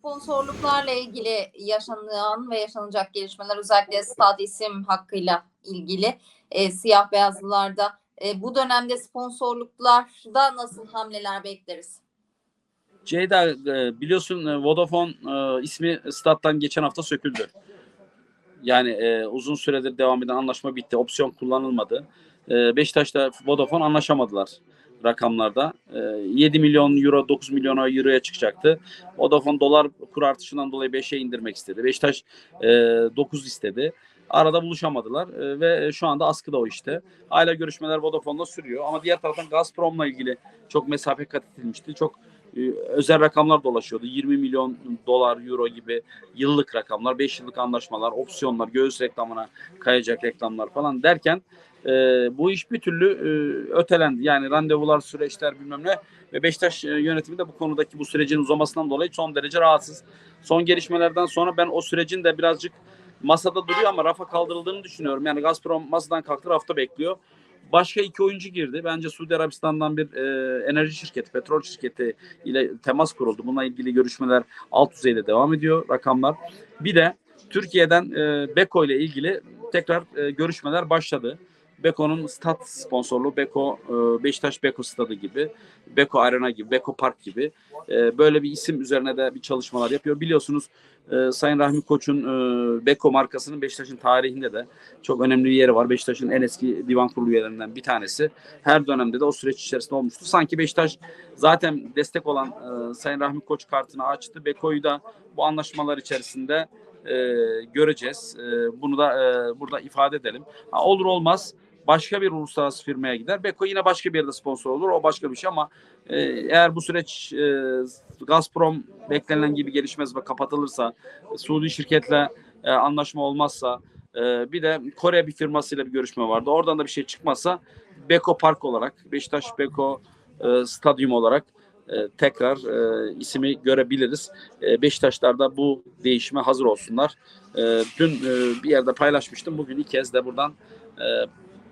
sponsorluklarla ilgili yaşanan ve yaşanacak gelişmeler özellikle stat isim hakkıyla ilgili e, siyah beyazlılarda e, bu dönemde sponsorluklarda nasıl hamleler bekleriz? Ceyda e, biliyorsun e, Vodafone e, ismi stat'tan geçen hafta söküldü. Yani uzun süredir devam eden anlaşma bitti. Opsiyon kullanılmadı. E, Beşiktaş'ta Vodafone anlaşamadılar rakamlarda. E, 7 milyon euro 9 milyon euroya çıkacaktı. Vodafone dolar kur artışından dolayı 5'e indirmek istedi. Beşiktaş e, 9 istedi. Arada buluşamadılar e, ve şu anda askıda o işte. Hala görüşmeler Vodafone'la sürüyor ama diğer taraftan Gazprom'la ilgili çok mesafe kat edilmişti. Çok özel rakamlar dolaşıyordu. 20 milyon dolar, euro gibi yıllık rakamlar, 5 yıllık anlaşmalar, opsiyonlar, göğüs reklamına kayacak reklamlar falan derken e, bu iş bir türlü e, ötelendi. Yani randevular, süreçler bilmem ne ve Beşiktaş e, yönetimi de bu konudaki bu sürecin uzamasından dolayı son derece rahatsız. Son gelişmelerden sonra ben o sürecin de birazcık masada duruyor ama rafa kaldırıldığını düşünüyorum. Yani Gazprom masadan kalktı rafta bekliyor. Başka iki oyuncu girdi. Bence Suudi Arabistan'dan bir e, enerji şirketi, petrol şirketi ile temas kuruldu. Bununla ilgili görüşmeler alt düzeyde devam ediyor rakamlar. Bir de Türkiye'den e, Beko ile ilgili tekrar e, görüşmeler başladı. Beko'nun stat sponsorluğu Beko e, Beşiktaş Beko Stadı gibi, Beko Arena gibi, Beko Park gibi e, böyle bir isim üzerine de bir çalışmalar yapıyor. Biliyorsunuz e, Sayın Rahmi Koç'un Beko markasının Beşiktaş'ın tarihinde de çok önemli bir yeri var. Beşiktaş'ın en eski divan kurulu üyelerinden bir tanesi. Her dönemde de o süreç içerisinde olmuştu. Sanki Beşiktaş zaten destek olan Sayın Rahmi Koç kartını açtı. Beko'yu da bu anlaşmalar içerisinde e, göreceğiz. E, bunu da e, burada ifade edelim. Ha, olur olmaz başka bir uluslararası firmaya gider. Beko yine başka bir yerde sponsor olur. O başka bir şey ama e, eğer bu süreç e, Gazprom beklenen gibi gelişmez ve kapatılırsa, Suudi şirketle e, anlaşma olmazsa, e, bir de Kore bir firmasıyla bir görüşme vardı. Oradan da bir şey çıkmazsa Beko Park olarak, Beşiktaş Beko e, Stadyum olarak e, tekrar e, ismi görebiliriz. E, Beşiktaşlar da bu değişime hazır olsunlar. E, dün e, bir yerde paylaşmıştım. Bugün ilk kez de buradan e,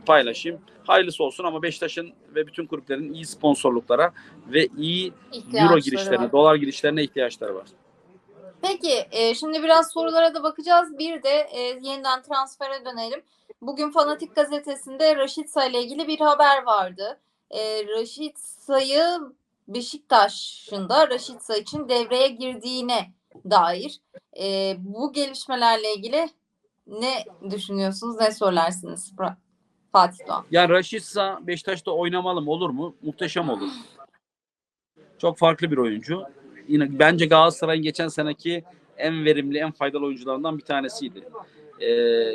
paylaşayım. Hayırlısı olsun ama Beşiktaş'ın ve bütün kulüplerin iyi sponsorluklara ve iyi euro girişlerine, var. dolar girişlerine ihtiyaçları var. Peki e, şimdi biraz sorulara da bakacağız. Bir de e, yeniden transfere dönelim. Bugün Fanatik gazetesinde Raşit Say ile ilgili bir haber vardı. E, Raşit Say'ı Beşiktaş'ın da Raşit Say için devreye girdiğine dair. E, bu gelişmelerle ilgili ne düşünüyorsunuz, ne söylersiniz Fatih Doğan? Yani Raşitsa Beşiktaş'ta oynamalı mı olur mu? Muhteşem olur. Çok farklı bir oyuncu. Yine bence Galatasaray'ın geçen seneki en verimli, en faydalı oyuncularından bir tanesiydi. Ee,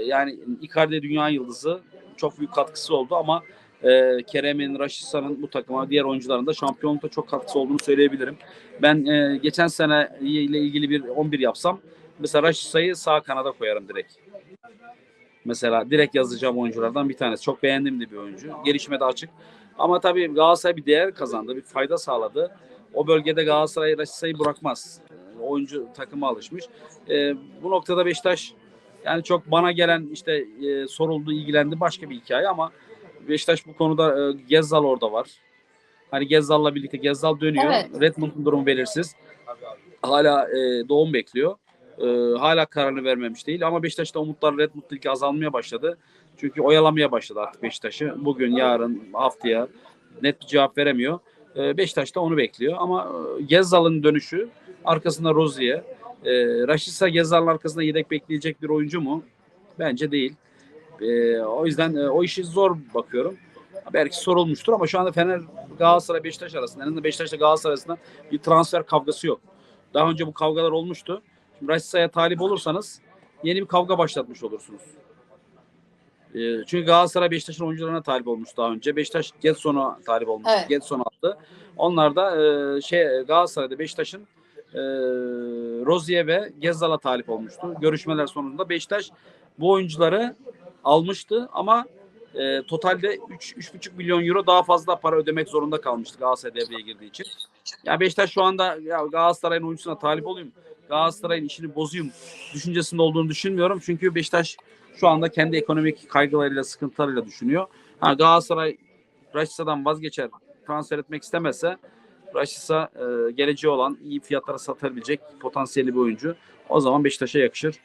yani Icardi dünya yıldızı çok büyük katkısı oldu ama e, Kerem'in, Raşitsa'nın bu takıma diğer oyuncuların da şampiyonlukta çok katkısı olduğunu söyleyebilirim. Ben e, geçen sene ile ilgili bir 11 yapsam mesela Raşitsa'yı sağ kanada koyarım direkt. Mesela direkt yazacağım oyunculardan bir tanesi. Çok beğendiğim de bir oyuncu. Gelişmede açık. Ama tabii Galatasaray bir değer kazandı. Bir fayda sağladı. O bölgede Galatasaray Raşitsa'yı bırakmaz. Ee, Oyuncu takıma alışmış. Ee, bu noktada Beşiktaş yani çok bana gelen işte e, soruldu, ilgilendi başka bir hikaye ama Beşiktaş bu konuda e, Gezzal orada var. Hani Gezzal'la birlikte Gezzal dönüyor. Evet. Redmond'un durumu belirsiz. Hala e, doğum bekliyor. E, hala kararını vermemiş değil ama Beşiktaş'ta umutlar Redmond'la ilgili azalmaya başladı. Çünkü oyalamaya başladı artık Beşiktaş'ı. Bugün, yarın, haftaya net bir cevap veremiyor. E, Beşiktaş da onu bekliyor ama e, Gezzal'ın dönüşü arkasında Rozier. E, Raşitsa Gezzal'ın arkasında yedek bekleyecek bir oyuncu mu? Bence değil. E, o yüzden e, o işi zor bakıyorum. Belki sorulmuştur ama şu anda Fener Galatasaray Beşiktaş arasında en azından Beşiktaş'la Galatasaray arasında bir transfer kavgası yok. Daha önce bu kavgalar olmuştu. Şimdi Raşitsa'ya talip olursanız yeni bir kavga başlatmış olursunuz. E, çünkü Galatasaray Beşiktaş'ın oyuncularına talip olmuş daha önce. Beşiktaş Getson'a talip olmuş. Evet. Getson attı. Onlar da e, şey Galatasaray'da Beşiktaş'ın e, Rozier ve Gezzal'a talip olmuştu. Görüşmeler sonunda Beşiktaş bu oyuncuları almıştı ama e, totalde 3 3,5 milyon euro daha fazla para ödemek zorunda kalmıştı Galatasaray devreye girdiği için. Ya Beşiktaş şu anda ya Galatasaray'ın oyuncusuna talip olayım. Galatasaray'ın işini bozayım düşüncesinde olduğunu düşünmüyorum. Çünkü Beşiktaş şu anda kendi ekonomik kaygılarıyla, sıkıntılarıyla düşünüyor. Ha, Galatasaray Raşitsa'dan vazgeçer, transfer etmek istemezse Rashica e, geleceği olan iyi fiyatlara satabilecek potansiyelli bir oyuncu. O zaman Beşiktaş'a yakışır.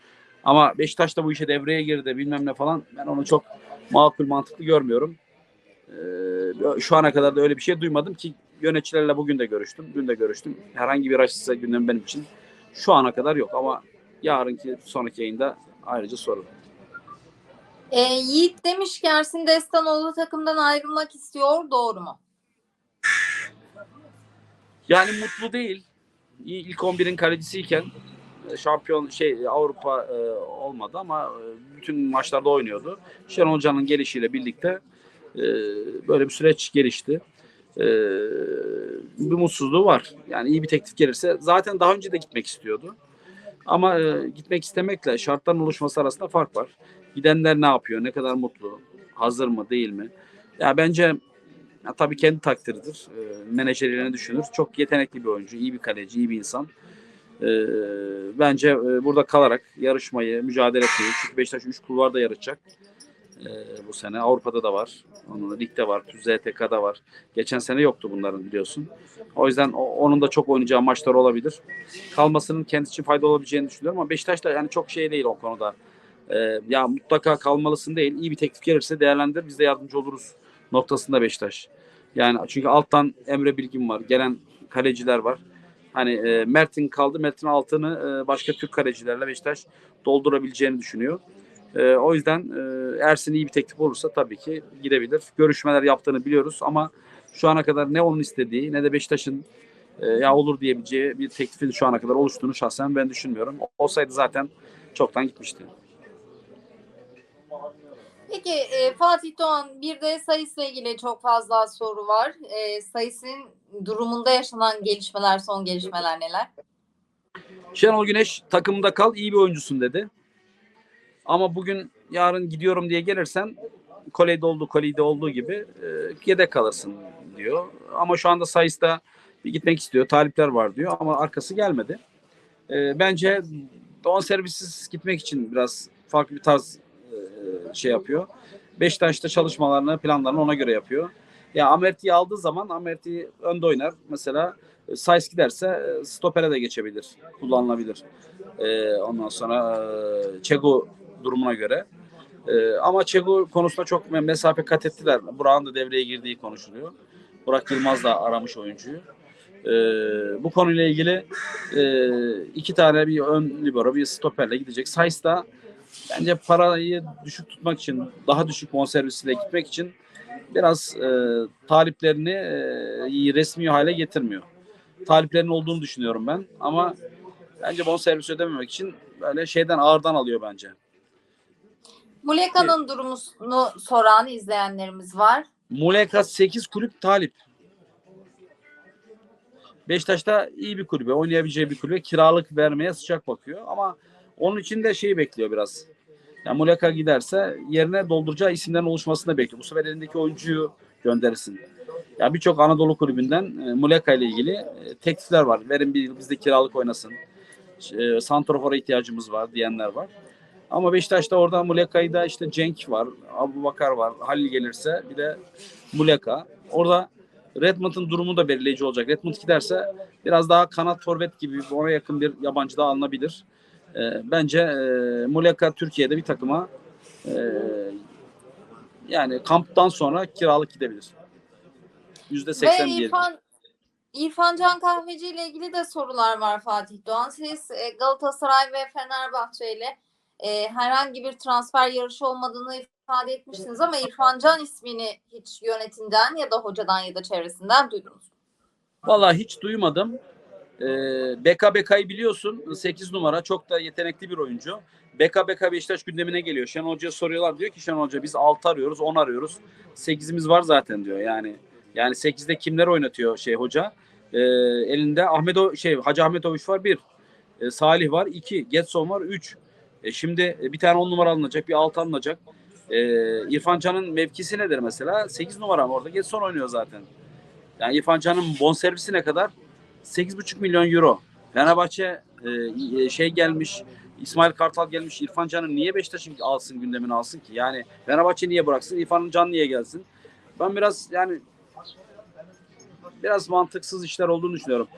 Ama Beşiktaş da bu işe devreye girdi bilmem ne falan. Ben onu çok makul mantıklı görmüyorum. Ee, şu ana kadar da öyle bir şey duymadım ki yöneticilerle bugün de görüştüm. Dün de görüştüm. Herhangi bir Rashica gündemi benim için şu ana kadar yok ama yarınki sonraki yayında ayrıca sorarım. E, Yiğit demiş ki Ersin Destanoğlu takımdan ayrılmak istiyor. Doğru mu? Yani mutlu değil. İlk 11'in kalecisiyken e, şampiyon şey Avrupa e, olmadı ama e, bütün maçlarda oynuyordu. Şenol Hoca'nın gelişiyle birlikte e, böyle bir süreç gelişti. E, bir mutsuzluğu var. Yani iyi bir teklif gelirse zaten daha önce de gitmek istiyordu. Ama e, gitmek istemekle şartların oluşması arasında fark var. Gidenler ne yapıyor? Ne kadar mutlu? Hazır mı? Değil mi? Ya bence ya tabii kendi takdiridir. E, menajeriyle düşünür. Çok yetenekli bir oyuncu, iyi bir kaleci, iyi bir insan. E, bence e, burada kalarak yarışmayı, mücadele etmeyi. Çünkü Beşiktaş 3 kulvarda yarışacak. E, bu sene Avrupa'da da var. Onun ligde var. ZTK'da var. Geçen sene yoktu bunların biliyorsun. O yüzden o- onun da çok oynayacağı maçlar olabilir. Kalmasının kendisi için fayda olabileceğini düşünüyorum ama Beşiktaş da yani çok şey değil o konuda. E, ya mutlaka kalmalısın değil. İyi bir teklif gelirse değerlendir. Biz de yardımcı oluruz noktasında Beşiktaş. Yani çünkü alttan Emre Bilgin var. Gelen kaleciler var. Hani e, Mert'in kaldı. Mert'in altını e, başka Türk kalecilerle Beşiktaş doldurabileceğini düşünüyor. E, o yüzden e, Ersin iyi bir teklif olursa tabii ki gidebilir. Görüşmeler yaptığını biliyoruz ama şu ana kadar ne onun istediği ne de Beşiktaş'ın e, ya olur diyebileceği bir teklifin şu ana kadar oluştuğunu şahsen ben düşünmüyorum. Olsaydı zaten çoktan gitmişti. Peki e, Fatih Doğan bir de sayısıyla ilgili çok fazla soru var. E, sayısının durumunda yaşanan gelişmeler, son gelişmeler neler? Şenol Güneş takımda kal iyi bir oyuncusun dedi. Ama bugün yarın gidiyorum diye gelirsen Koley'de olduğu Koley'de olduğu gibi e, yedek kalırsın diyor. Ama şu anda sayısta gitmek istiyor. Talipler var diyor ama arkası gelmedi. E, bence on servissiz gitmek için biraz farklı bir tarz e, şey yapıyor. Beşiktaş'ta çalışmalarını, planlarını ona göre yapıyor. Ya Amerti'yi aldığı zaman Amerti önde oynar. Mesela e, Sayıs giderse e, stopere de geçebilir. Kullanılabilir. E, ondan sonra e, Çego durumuna göre. E, ama Çego konusunda çok me- mesafe kat ettiler. Burak'ın da devreye girdiği konuşuluyor. Burak Yılmaz da aramış oyuncuyu. E, bu konuyla ilgili e, iki tane bir ön libero bir stoperle gidecek. Sayıs da bence parayı düşük tutmak için daha düşük bonservisiyle gitmek için biraz e, taliplerini e, resmi hale getirmiyor. Taliplerin olduğunu düşünüyorum ben ama bence bonservis ödememek için böyle şeyden ağırdan alıyor bence. Muleka'nın durumunu soran izleyenlerimiz var. Muleka 8 kulüp talip. Beşiktaş'ta iyi bir kulübe, oynayabileceği bir kulübe kiralık vermeye sıcak bakıyor ama onun için de şeyi bekliyor biraz. Yani Muleka giderse yerine dolduracağı isimlerin oluşmasını bekliyor. Bu sefer elindeki oyuncuyu gönderirsin. Ya birçok Anadolu kulübünden e, Muleka ile ilgili e, teklifler var. Verin bir yıl bizde kiralık oynasın. E, Santrofor'a ihtiyacımız var diyenler var. Ama Beşiktaş'ta orada Muleka'yı da işte Cenk var, Abu Bakar var. Halil gelirse bir de Muleka. Orada Redmond'un durumu da belirleyici olacak. Redmond giderse biraz daha kanat forvet gibi ona yakın bir yabancı da alınabilir. E, bence e, Muleka Türkiye'de bir takıma e, yani kamptan sonra kiralık gidebilir. Yüzde seksen diyelim. İrfan, İrfan Can Kahveci ile ilgili de sorular var Fatih Doğan. Siz e, Galatasaray ve Fenerbahçe ile e, herhangi bir transfer yarışı olmadığını ifade etmiştiniz ama İrfan Can ismini hiç yönetimden ya da hocadan ya da çevresinden duydunuz. mu? Vallahi hiç duymadım. Ee, Beka Beka'yı biliyorsun. 8 numara. Çok da yetenekli bir oyuncu. Beka Beka Beşiktaş gündemine geliyor. Şenol Hoca'ya soruyorlar. Diyor ki Şenol Hoca biz 6 arıyoruz, 10 arıyoruz. 8'imiz var zaten diyor. Yani yani 8'de kimler oynatıyor şey hoca? Ee, elinde Ahmet o şey Hacı Ahmetoviç var 1. Ee, Salih var 2. Getson var 3. E şimdi bir tane 10 numara alınacak, bir 6 alınacak. Ee, İrfan Can'ın mevkisi nedir mesela? 8 numara mı orada? Getson oynuyor zaten. Yani İrfan Can'ın bonservisi ne kadar? 8,5 milyon euro. Fenerbahçe e, şey gelmiş, İsmail Kartal gelmiş. İrfan Can'ı niye Beşiktaş'ın alsın gündemine alsın ki? Yani Fenerbahçe niye bıraksın? İrfan Can niye gelsin? Ben biraz yani biraz mantıksız işler olduğunu düşünüyorum.